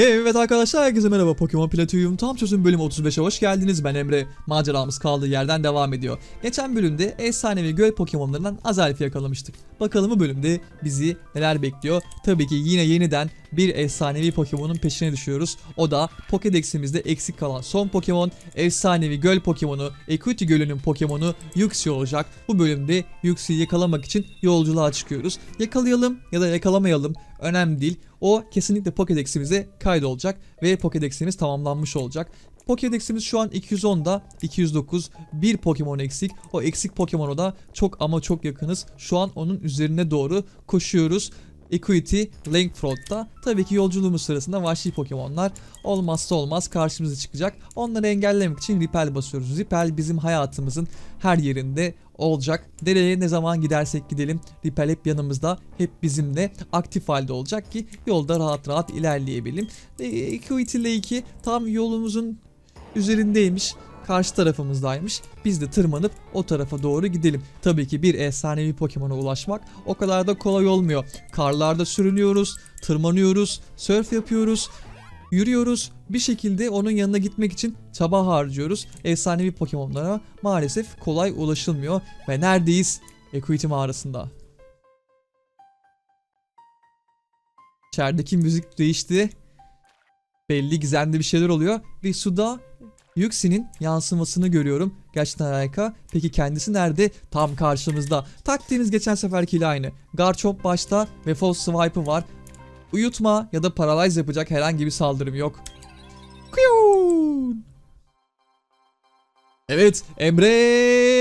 Evet arkadaşlar herkese merhaba. Pokemon Platinum tam çözüm bölüm 35'e hoş geldiniz. Ben Emre. Maceramız kaldığı yerden devam ediyor. Geçen bölümde efsanevi göl Pokemon'larından Azalf'i yakalamıştık. Bakalım bu bölümde bizi neler bekliyor? Tabii ki yine yeniden bir efsanevi Pokemon'un peşine düşüyoruz. O da Pokedex'imizde eksik kalan son Pokemon Efsanevi göl Pokemon'u Equity Gölü'nün Pokemon'u Yuxi olacak. Bu bölümde Yuxi'yi yakalamak için yolculuğa çıkıyoruz. Yakalayalım ya da yakalamayalım önemli değil o kesinlikle Pokédex'imize kaydolacak ve Pokédex'imiz tamamlanmış olacak. Pokédex'imiz şu an 210'da 209 bir Pokemon eksik. O eksik Pokemon'a da çok ama çok yakınız. Şu an onun üzerine doğru koşuyoruz. Equity Langford'da tabii ki yolculuğumuz sırasında vahşi Pokemon'lar olmazsa olmaz karşımıza çıkacak. Onları engellemek için Repel basıyoruz. Repel bizim hayatımızın her yerinde olacak. Dereye ne zaman gidersek gidelim Repel hep yanımızda, hep bizimle aktif halde olacak ki yolda rahat rahat ilerleyebilelim. Ve Equity Lake'i tam yolumuzun üzerindeymiş karşı tarafımızdaymış. Biz de tırmanıp o tarafa doğru gidelim. Tabii ki bir efsanevi Pokemon'a ulaşmak o kadar da kolay olmuyor. Karlarda sürünüyoruz, tırmanıyoruz, surf yapıyoruz, yürüyoruz. Bir şekilde onun yanına gitmek için çaba harcıyoruz. Efsanevi Pokemon'lara maalesef kolay ulaşılmıyor. Ve neredeyiz? Equity mağarasında. İçerideki müzik değişti. Belli gizemli bir şeyler oluyor. Ve suda Yuxi'nin yansımasını görüyorum. Gerçekten harika. Peki kendisi nerede? Tam karşımızda. Taktiğimiz geçen seferkiyle aynı. Garchomp başta ve False Swipe'ı var. Uyutma ya da paralize yapacak herhangi bir saldırım yok. Kuyun. Evet Emre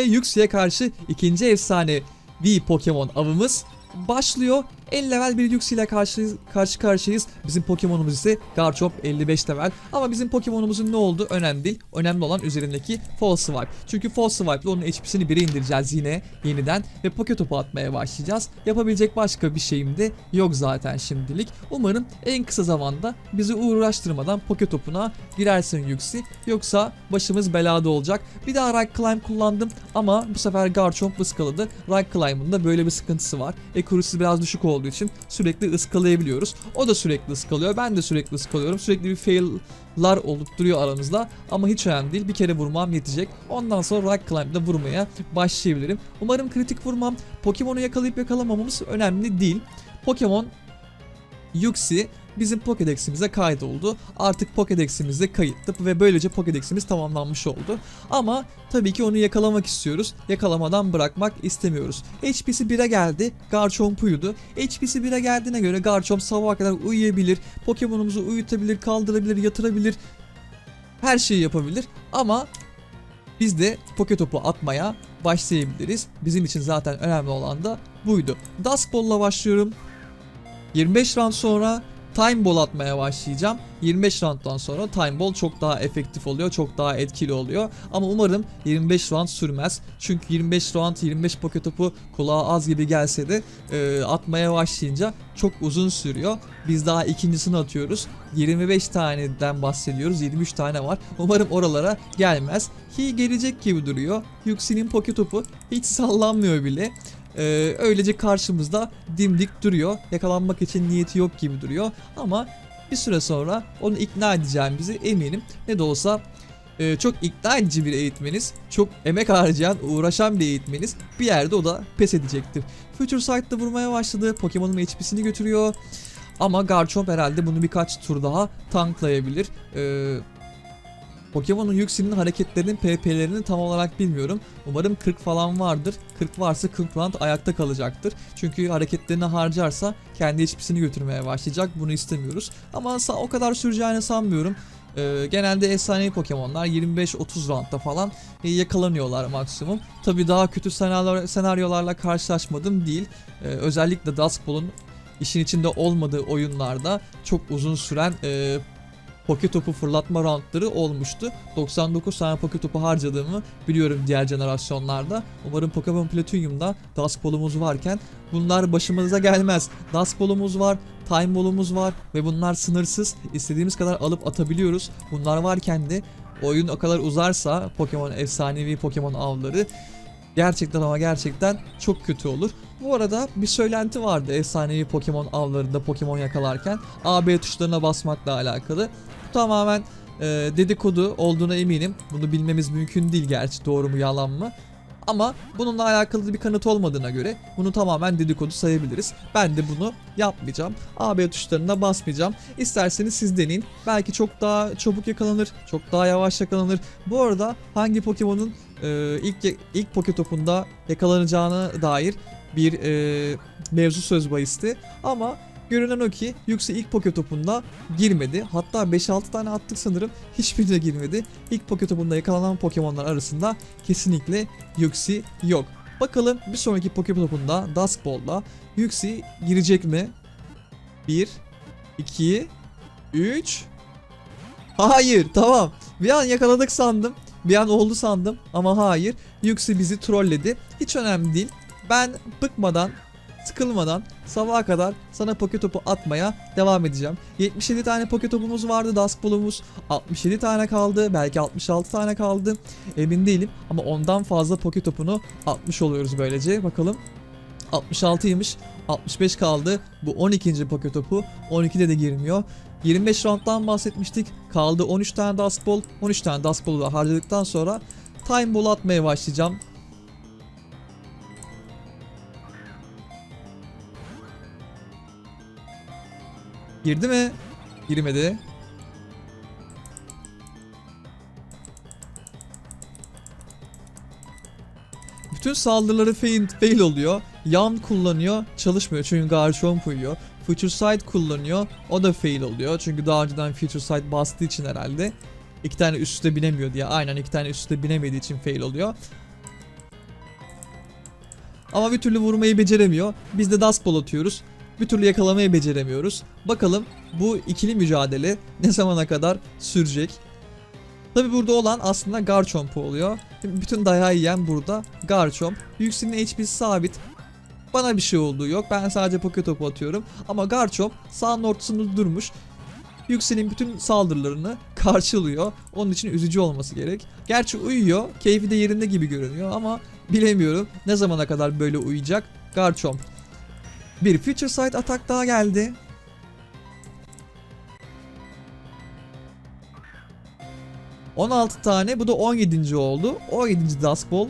Yuxi'ye karşı ikinci efsane bir Pokemon avımız başlıyor. 50 level bir Yuxi ile karşı, karşı karşıyayız. Bizim Pokemon'umuz ise Garchomp 55 level. Ama bizim Pokemon'umuzun ne olduğu önemli değil. Önemli olan üzerindeki False Swipe. Çünkü False Swipe ile onun HP'sini 1'e indireceğiz yine yeniden. Ve Poketopu atmaya başlayacağız. Yapabilecek başka bir şeyim de yok zaten şimdilik. Umarım en kısa zamanda bizi uğraştırmadan Poketopuna girersin Yuxi. Yoksa başımız belada olacak. Bir daha Rock Climb kullandım ama bu sefer Garchomp ıskaladı. Rock Climb'ın da böyle bir sıkıntısı var. Accuracy biraz düşük olduğu için sürekli ıskalayabiliyoruz. O da sürekli ıskalıyor. Ben de sürekli ıskalıyorum. Sürekli bir fail'lar olup duruyor aramızda. Ama hiç önemli değil. Bir kere vurmam yetecek. Ondan sonra Rock Climb'da vurmaya başlayabilirim. Umarım kritik vurmam. Pokemon'u yakalayıp yakalamamamız önemli değil. Pokemon Yuxi bizim Pokédex'imize kaydoldu. Artık Pokédex'imizde kayıtlı ve böylece Pokédex'imiz tamamlanmış oldu. Ama tabii ki onu yakalamak istiyoruz. Yakalamadan bırakmak istemiyoruz. HP'si 1'e geldi. Garchomp uyudu. HP'si 1'e geldiğine göre Garchomp sabaha kadar uyuyabilir. Pokemon'umuzu uyutabilir, kaldırabilir, yatırabilir. Her şeyi yapabilir. Ama biz de Poketopu atmaya başlayabiliriz. Bizim için zaten önemli olan da buydu. Dusk Ball'la başlıyorum. 25 round sonra Time Ball atmaya başlayacağım. 25 rounddan sonra Time Ball çok daha efektif oluyor, çok daha etkili oluyor. Ama umarım 25 round sürmez. Çünkü 25 round, 25 poke topu kulağa az gibi gelse de e, atmaya başlayınca çok uzun sürüyor. Biz daha ikincisini atıyoruz. 25 taneden bahsediyoruz. 23 tane var. Umarım oralara gelmez. Ki gelecek gibi duruyor. Yuxi'nin poke topu hiç sallanmıyor bile. Ee, öylece karşımızda dimdik duruyor. Yakalanmak için niyeti yok gibi duruyor. Ama bir süre sonra onu ikna edeceğimizi eminim. Ne de olsa e, çok ikna edici bir eğitmeniz, çok emek harcayan, uğraşan bir eğitmeniz bir yerde o da pes edecektir. Future Sight'ta vurmaya başladı. Pokemon'un HP'sini götürüyor. Ama Garchomp herhalde bunu birkaç tur daha tanklayabilir. Ee, Pokemon'un Yuxi'nin hareketlerinin PP'lerini tam olarak bilmiyorum. Umarım 40 falan vardır. 40 varsa 40 round ayakta kalacaktır. Çünkü hareketlerini harcarsa kendi HP'sini götürmeye başlayacak. Bunu istemiyoruz. Ama o kadar süreceğini sanmıyorum. Ee, genelde efsanevi Pokemon'lar 25-30 roundda falan e, yakalanıyorlar maksimum. Tabi daha kötü senaryolar, senaryolarla karşılaşmadım değil. Ee, özellikle Dusk Ball'un işin içinde olmadığı oyunlarda çok uzun süren e, poke topu fırlatma roundları olmuştu. 99 tane poke topu harcadığımı biliyorum diğer jenerasyonlarda. Umarım Pokemon Platinum'da Dusk Ball'umuz varken bunlar başımıza gelmez. Dusk Ball'umuz var, Time Ball'umuz var ve bunlar sınırsız. İstediğimiz kadar alıp atabiliyoruz. Bunlar varken de oyun o kadar uzarsa Pokemon efsanevi Pokemon avları gerçekten ama gerçekten çok kötü olur. Bu arada bir söylenti vardı efsanevi Pokemon avlarında Pokemon yakalarken AB tuşlarına basmakla alakalı. Bu tamamen e, dedikodu olduğuna eminim. Bunu bilmemiz mümkün değil gerçi doğru mu yalan mı. Ama bununla alakalı bir kanıt olmadığına göre bunu tamamen dedikodu sayabiliriz. Ben de bunu yapmayacağım. AB tuşlarına basmayacağım. İsterseniz siz deneyin. Belki çok daha çabuk yakalanır, çok daha yavaş yakalanır. Bu arada hangi Pokemon'un e, ilk ilk Poketop'unda yakalanacağına dair bir e, mevzu söz bahisti. Ama görünen o ki Yuxi ilk Poketop'unda girmedi. Hatta 5-6 tane attık sanırım. Hiçbirine girmedi. İlk Poketop'unda yakalanan Pokemon'lar arasında kesinlikle Yuxi yok. Bakalım bir sonraki Poketop'unda Dusk Ball'da Yuxi girecek mi? 1 2 3 Hayır tamam. Bir an yakaladık sandım. Bir an oldu sandım ama hayır. Yuxi bizi trolledi. Hiç önemli değil. Ben bıkmadan, sıkılmadan sabaha kadar sana Poketopu atmaya devam edeceğim. 77 tane Poketopumuz vardı Dusk Ball'umuz. 67 tane kaldı. Belki 66 tane kaldı. Emin değilim ama ondan fazla Poketopunu atmış oluyoruz böylece. Bakalım. 66'ymış. 65 kaldı. Bu 12. Poketopu. 12'de de girmiyor. 25 rounddan bahsetmiştik. Kaldı 13 tane Dusk Ball. 13 tane Dusk Ball'u da harcadıktan sonra Time Ball atmaya başlayacağım. Girdi mi? Girmedi. Bütün saldırıları fail, fail oluyor. Yan kullanıyor, çalışmıyor çünkü Garchomp uyuyor. Future Sight kullanıyor, o da fail oluyor. Çünkü daha önceden Future Sight bastığı için herhalde. iki tane üst binemiyor diye. Aynen iki tane üst binemediği için fail oluyor. Ama bir türlü vurmayı beceremiyor. Biz de Dusk Ball atıyoruz. Bir türlü yakalamayı beceremiyoruz. Bakalım bu ikili mücadele ne zamana kadar sürecek? Tabi burada olan aslında Garchomp oluyor. Bütün dayağı yiyen burada Garchomp. Yuxi'nin HP'si sabit. Bana bir şey olduğu yok. Ben sadece poke topu atıyorum. Ama Garchomp sağın ortasında durmuş. Yuxi'nin bütün saldırılarını karşılıyor. Onun için üzücü olması gerek. Gerçi uyuyor. Keyfi de yerinde gibi görünüyor ama bilemiyorum ne zamana kadar böyle uyuyacak Garchomp. Bir Future Sight atak daha geldi. ...16 tane. Bu da 17. oldu. 17. Dusk Ball.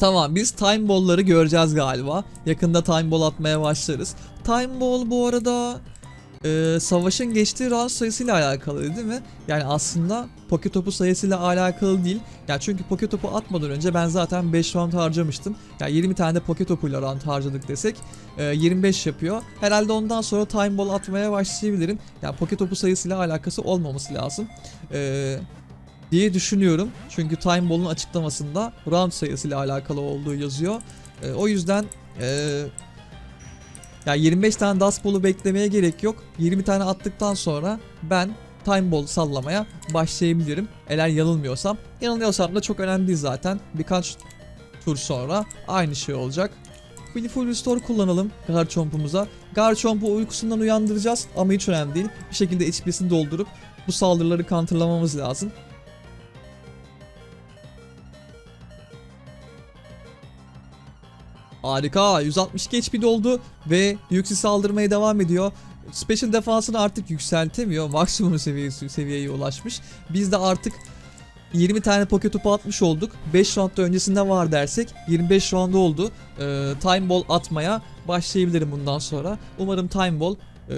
Tamam biz Time Ball'ları göreceğiz galiba. Yakında Time Ball atmaya başlarız. Time Ball bu arada... e, savaşın geçtiği round sayısıyla alakalı değil mi? Yani aslında Poke topu sayısıyla alakalı değil. Ya çünkü Poke topu atmadan önce ben zaten 5 round harcamıştım. Ya 20 tane de Poke topuyla round harcadık desek e, 25 yapıyor. Herhalde ondan sonra Time Ball atmaya başlayabilirim. Ya Poke topu sayısıyla alakası olmaması lazım. E, diye düşünüyorum. Çünkü Time Ball'un açıklamasında round sayısıyla alakalı olduğu yazıyor. E, o yüzden e, ya 25 tane Dust Ball'u beklemeye gerek yok. 20 tane attıktan sonra ben Time Ball sallamaya başlayabilirim. Eğer yanılmıyorsam. Yanılıyorsam da çok önemli değil zaten. Birkaç tur sonra aynı şey olacak. Bir full restore kullanalım Garchomp'umuza. Garchomp'u uykusundan uyandıracağız ama hiç önemli değil. Bir şekilde HP'sini doldurup bu saldırıları counterlamamız lazım. Harika 162 HP doldu ve Yuxi saldırmaya devam ediyor. Special defansını artık yükseltemiyor. Maksimum seviyesi, seviyeye ulaşmış. Biz de artık 20 tane poke topu atmış olduk. 5 roundda öncesinde var dersek 25 round oldu. Ee, time Ball atmaya başlayabilirim bundan sonra. Umarım Time Ball e,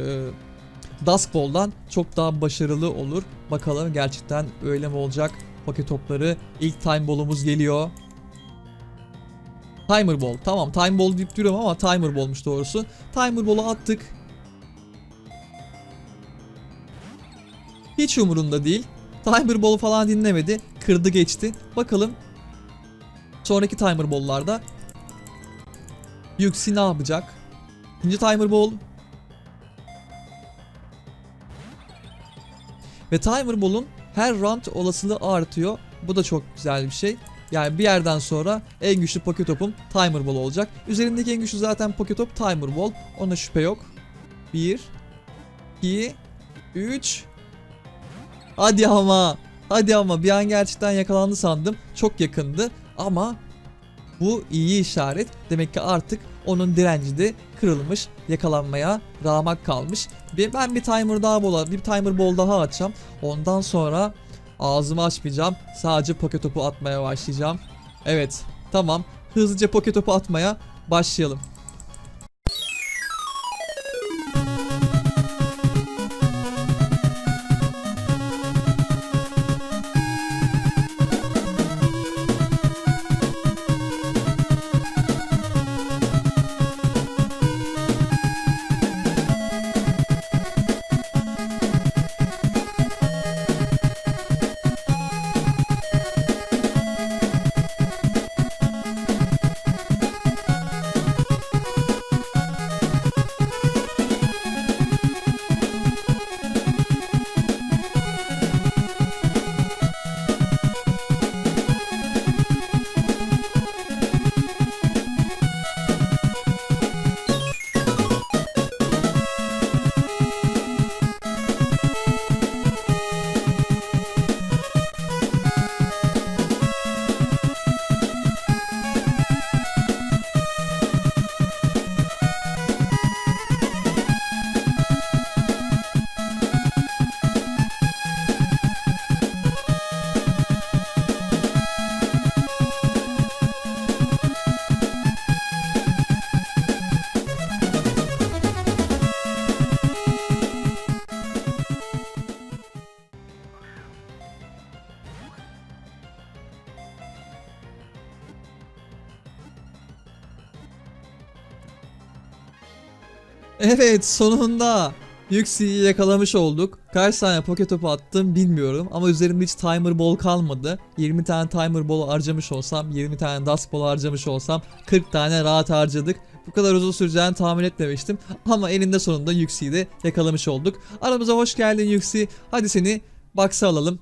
Dusk Ball'dan çok daha başarılı olur. Bakalım gerçekten öyle mi olacak? Poke topları ilk Time Ball'umuz geliyor. Timer Ball. Tamam Time Ball deyip duruyorum ama Timer Ball'muş doğrusu. Timer Ball'u attık. Hiç umurunda değil. Timer Ball'u falan dinlemedi. Kırdı geçti. Bakalım sonraki Timer Ball'larda Yuxi ne yapacak? İkinci Timer Ball. Ve Timer Ball'un her round olasılığı artıyor. Bu da çok güzel bir şey. Yani bir yerden sonra en güçlü Poke Top'um Timer Ball olacak. Üzerindeki en güçlü zaten Poke Top Timer Ball. Ona şüphe yok. 1 2 3 Hadi ama. Hadi ama bir an gerçekten yakalandı sandım. Çok yakındı ama Bu iyi işaret. Demek ki artık onun direnci de kırılmış. Yakalanmaya ramak kalmış. Ben bir timer daha bola, bir timer bol daha açacağım. Ondan sonra ağzımı açmayacağım. Sadece poke topu atmaya başlayacağım. Evet. Tamam. Hızlıca poke topu atmaya başlayalım. Evet sonunda Yuxi'yi yakalamış olduk. Kaç tane poke topu attım bilmiyorum ama üzerimde hiç timer ball kalmadı. 20 tane timer ball harcamış olsam, 20 tane dust ball harcamış olsam 40 tane rahat harcadık. Bu kadar uzun süreceğini tahmin etmemiştim ama eninde sonunda Yuxi'yi de yakalamış olduk. Aramıza hoş geldin Yuxi. Hadi seni box'a alalım.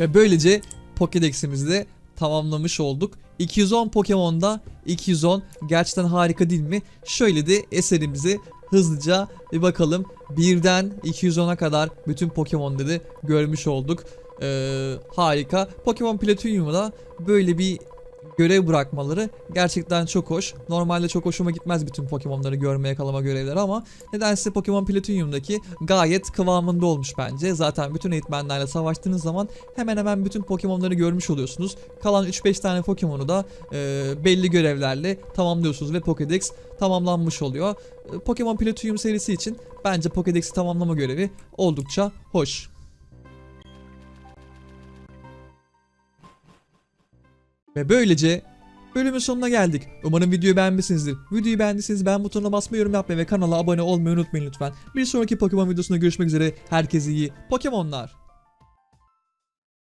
Ve böylece Pokédex'imizi de tamamlamış olduk. 210 Pokemon'da 210 gerçekten harika değil mi? Şöyle de eserimizi hızlıca bir bakalım. Birden 210'a kadar bütün Pokemon'ları görmüş olduk. Ee, harika. Pokemon Platinum'da böyle bir görev bırakmaları gerçekten çok hoş. Normalde çok hoşuma gitmez bütün Pokemon'ları görmeye kalama görevleri ama nedense Pokemon Platinum'daki gayet kıvamında olmuş bence. Zaten bütün eğitmenlerle savaştığınız zaman hemen hemen bütün Pokemon'ları görmüş oluyorsunuz. Kalan 3-5 tane Pokemon'u da e, belli görevlerle tamamlıyorsunuz ve Pokédex tamamlanmış oluyor. E, Pokemon Platinum serisi için bence Pokédex'i tamamlama görevi oldukça hoş. Ve böylece bölümün sonuna geldik. Umarım videoyu beğenmişsinizdir. Videoyu beğendiyseniz beğen butonuna basmayı, yorum yapmayı ve kanala abone olmayı unutmayın lütfen. Bir sonraki Pokemon videosunda görüşmek üzere. Herkese iyi Pokemonlar.